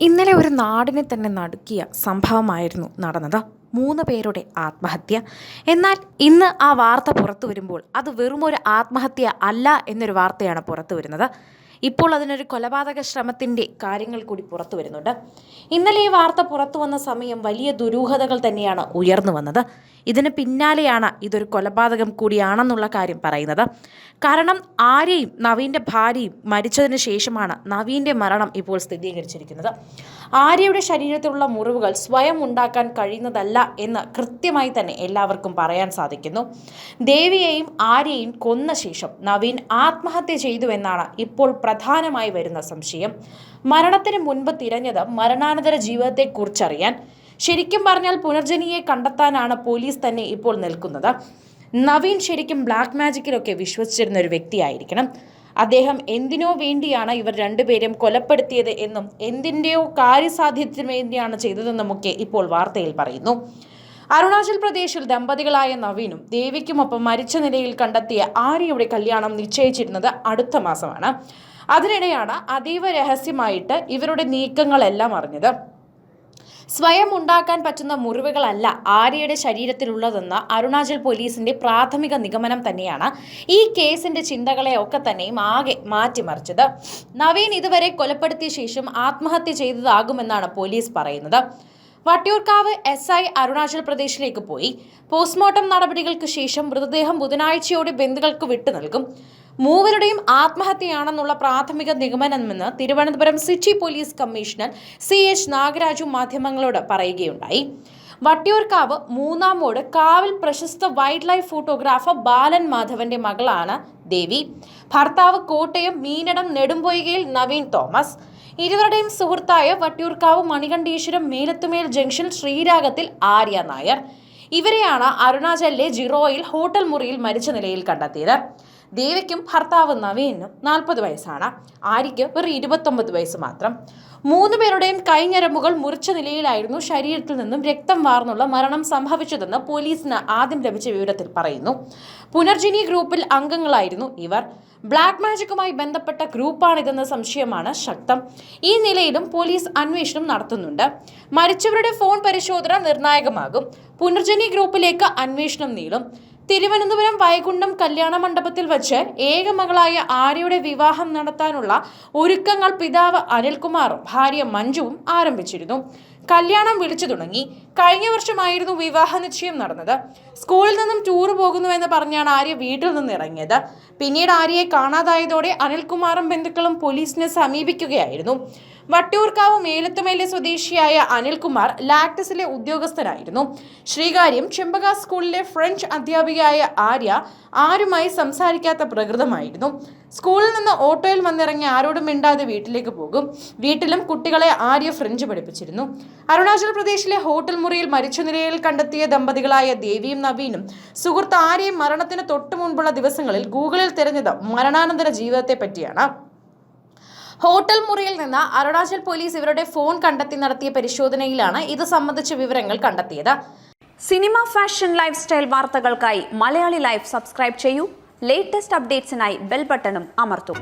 ഇന്നലെ ഒരു നാടിനെ തന്നെ നടുക്കിയ സംഭവമായിരുന്നു നടന്നത്. മൂന്ന് പേരുടെ ആത്മഹത്യ. എന്നാൽ ഇന്ന് ആ വാർത്ത പുറത്തു വരുമ്പോൾ അത് വെറും ഒരു ആത്മഹത്യ അല്ല എന്നൊരു വാർത്തയാണ് പുറത്തു വരുന്നത്. ഇപ്പോൾ അതിനൊരു കൊലപാതക ശ്രമത്തിന്റെ കാര്യങ്ങൾ കൂടി പുറത്തു വരുന്നുണ്ട്. ഇന്നലെ ഈ വാർത്ത പുറത്തു വന്ന സമയം വലിയ ദുരൂഹതകൾ തന്നെയാണ് ഉയർന്നു വന്നത്. ഇതിന് പിന്നാലെയാണ് ഇതൊരു കൊലപാതകം കൂടിയാണെന്നുള്ള കാര്യം പറയുന്നത്. കാരണം ആരെയും നവീന്റെ ഭാര്യയും മരിച്ചതിന് ശേഷമാണ് നവീന്റെ മരണം ഇപ്പോൾ സ്ഥിരീകരിച്ചിരിക്കുന്നത്. ആര്യയുടെ ശരീരത്തിലുള്ള മുറിവുകൾ സ്വയം ഉണ്ടാക്കാൻ കഴിയുന്നതല്ല എന്ന് കൃത്യമായി തന്നെ എല്ലാവർക്കും പറയാൻ സാധിക്കുന്നു. ദേവിയെയും ആര്യയും കൊന്ന ശേഷം നവീൻ ആത്മഹത്യ ചെയ്തുവെന്നാണ് ഇപ്പോൾ പ്രധാനമായി വരുന്ന സംശയം. മരണത്തിന് മുൻപ് തിരഞ്ഞത് മരണാനന്തര ജീവിതത്തെക്കുറിച്ചറിയാൻ ശരിക്കും പറഞ്ഞാൽ പുനർജനിയെ കണ്ടെത്താനാണ് പോലീസ് തന്നെ ഇപ്പോൾ നിൽക്കുന്നത്. നവീൻ ശരിക്കും ബ്ലാക്ക് മാജിക്കിലൊക്കെ വിശ്വസിച്ചിരുന്ന ഒരു വ്യക്തിയായിരിക്കണം. അദ്ദേഹം എന്തിനോ വേണ്ടിയാണ് ഇവർ രണ്ടുപേരും കൊലപ്പെടുത്തിയത് എന്നും എന്തിന്റെയോ കാര്യസാധ്യത്തിന് വേണ്ടിയാണ് ചെയ്തതെന്നുമൊക്കെ ഇപ്പോൾ വാർത്തയിൽ പറയുന്നു. അരുണാചൽ പ്രദേശിൽ ദമ്പതികളായ നവീനും ദേവിക്കുമൊപ്പം മരിച്ച നിലയിൽ കണ്ടെത്തിയ ആര്യയുടെ കല്യാണം നിശ്ചയിച്ചിരുന്നത് അടുത്ത മാസമാണ്. അതിനിടെയാണ് അതീവ രഹസ്യമായിട്ട് ഇവരുടെ നീക്കങ്ങളെല്ലാം അറിഞ്ഞത്. സ്വയം ഉണ്ടാക്കാൻ പറ്റുന്ന മുറിവുകളല്ല ആര്യയുടെ ശരീരത്തിലുള്ളതെന്ന് അരുണാചൽ പോലീസിന്റെ പ്രാഥമിക നിഗമനം തന്നെയാണ് ഈ കേസിന്റെ ചിന്തകളെ ഒക്കെ തന്നെയും ആകെ മാറ്റിമറിച്ചത്. നവീൻ ഇതുവരെ കൊലപ്പെടുത്തിയ ശേഷം ആത്മഹത്യ ചെയ്തതാകുമെന്നാണ് പോലീസ് പറയുന്നത്. വട്ടിയൂർക്കാവ് എസ് ഐ അരുണാചൽ പ്രദേശിലേക്ക് പോയി. പോസ്റ്റ്മോർട്ടം നടപടികൾക്ക് ശേഷം മൃതദേഹം ബുധനാഴ്ചയോടെ ബന്ധുക്കൾക്ക് വിട്ടു നൽകും. മൂവരുടെയും ആത്മഹത്യയാണെന്നുള്ള പ്രാഥമിക നിഗമനമെന്ന് Thiruvananthapuram city police commissioner C H Nagaraju മാധ്യമങ്ങളോട് പറയുകയുണ്ടായി. വട്ടിയൂർക്കാവ് മൂന്നാം മോഡ് കാവിൽ പ്രശസ്ത വൈൽഡ് ലൈഫ് ഫോട്ടോഗ്രാഫർ ബാലൻ മാധവന്റെ മകളാണ് ദേവി. ഭർത്താവ് കോട്ടയം മീനടം നെടുമ്പൊയ്കയിൽ നവീൻ തോമസ്. ഇരുവരുടെയും സുഹൃത്തായ വട്ടിയൂർക്കാവ് മണികണ്ഠീശ്വരം മേലത്തുമേൽ ജംഗ്ഷൻ ശ്രീരാഗത്തിൽ ആര്യ നായർ. ഇവരെയാണ് അരുണാചലിലെ ജിറോയിൽ ഹോട്ടൽ മുറിയിൽ മരിച്ച നിലയിൽ കണ്ടെത്തിയത്. ദേവിക്കും ഭർത്താവ് നവീനും നാൽപ്പത് വയസ്സാണ്. ആര്യയ്ക്ക് വെറും ഇരുപത്തൊമ്പത് വയസ്സ് മാത്രം. മൂന്ന് പേരുടെയും കൈഞ്ഞരമ്പുകൾ മുറിച്ച നിലയിലായിരുന്നു ശരീരത്തിൽ നിന്നും രക്തം വാർന്നുള്ള മരണം സംഭവിച്ചതെന്ന് പോലീസിന് ആദ്യം ലഭിച്ച വിവരത്തിൽ പറയുന്നു. പുനർജിനി ഗ്രൂപ്പിൽ അംഗങ്ങളായിരുന്നു ഇവർ. ബ്ലാക്ക് മാജിക്കുമായി ബന്ധപ്പെട്ട ഗ്രൂപ്പാണിതെന്ന സംശയമാണ് ശക്തം. ഈ നിലയിലും പോലീസ് അന്വേഷണം നടത്തുന്നുണ്ട്. മരിച്ചവരുടെ ഫോൺ പരിശോധന നിർണായകമാകും. പുനർജനി ഗ്രൂപ്പിലേക്ക് അന്വേഷണം നീളും. തിരുവനന്തപുരം വൈകുണ്ഠം കല്യാണ മണ്ഡപത്തിൽ വച്ച് ഏക മകളായ ആര്യയുടെ വിവാഹം നടത്താനുള്ള ഒരുക്കങ്ങൾ പിതാവ് അനിൽകുമാറും ഭാര്യ മഞ്ജുവും ആരംഭിച്ചിരുന്നു. കല്യാണം വിളിച്ചു തുടങ്ങി. കഴിഞ്ഞ വർഷമായിരുന്നു വിവാഹ നിശ്ചയം നടന്നത്. സ്കൂളിൽ നിന്നും ടൂർ പോകുന്നുവെന്ന് പറഞ്ഞാണ് ആര്യ വീട്ടിൽ നിന്ന് ഇറങ്ങിയത്. പിന്നീട് ആര്യയെ കാണാതായതോടെ അനിൽകുമാറും ബന്ധുക്കളും പോലീസിനെ സമീപിക്കുകയായിരുന്നു. വട്ടിയൂർക്കാവ് മേലത്തുമേലെ സ്വദേശിയായ അനിൽകുമാർ ലാക്ടസിലെ ഉദ്യോഗസ്ഥനായിരുന്നു ശ്രീകാര്യം ചെമ്പക സ്കൂളിലെ ഫ്രഞ്ച് അധ്യാപികയായ ആര്യ ആരുമായി സംസാരിക്കാത്ത പ്രകൃതമായിരുന്നു. സ്കൂളിൽ നിന്ന് ഓട്ടോയിൽ വന്നിറങ്ങി ആരോടും മിണ്ടാതെ വീട്ടിലേക്ക് പോകും. വീട്ടിലും കുട്ടികളെ ആര്യ ഫ്രഞ്ച് പഠിപ്പിച്ചിരുന്നു. അരുണാചൽ പ്രദേശിലെ ഹോട്ടൽ മുറിയിൽ മരിച്ച നിലയിൽ കണ്ടെത്തിയ ദമ്പതികളായ ദേവിയും നവീനും സുഹൃത്ത് ആര്യയും മരണത്തിന് തൊട്ടു മുൻപുള്ള ദിവസങ്ങളിൽ ഗൂഗിളിൽ തിരഞ്ഞത് മരണാനന്തര ജീവിതത്തെ പറ്റിയാണ് ഹോട്ടൽ മുറിയിൽ നിന്ന് അരുണാചൽ പോലീസ് ഇവരുടെ ഫോൺ കണ്ടെത്തി നടത്തിയ പരിശോധനയിലാണ് ഇത് സംബന്ധിച്ച വിവരങ്ങൾ കണ്ടെത്തിയത്. സിനിമ ഫാഷൻ ലൈഫ് സ്റ്റൈൽ വാർത്തകൾക്കായി മലയാളി ലൈഫ് സബ്സ്ക്രൈബ് ചെയ്യൂ. ലേറ്റസ്റ്റ് അപ്ഡേറ്റ്സിനായി ബെൽ ബട്ടണും അമർത്തും.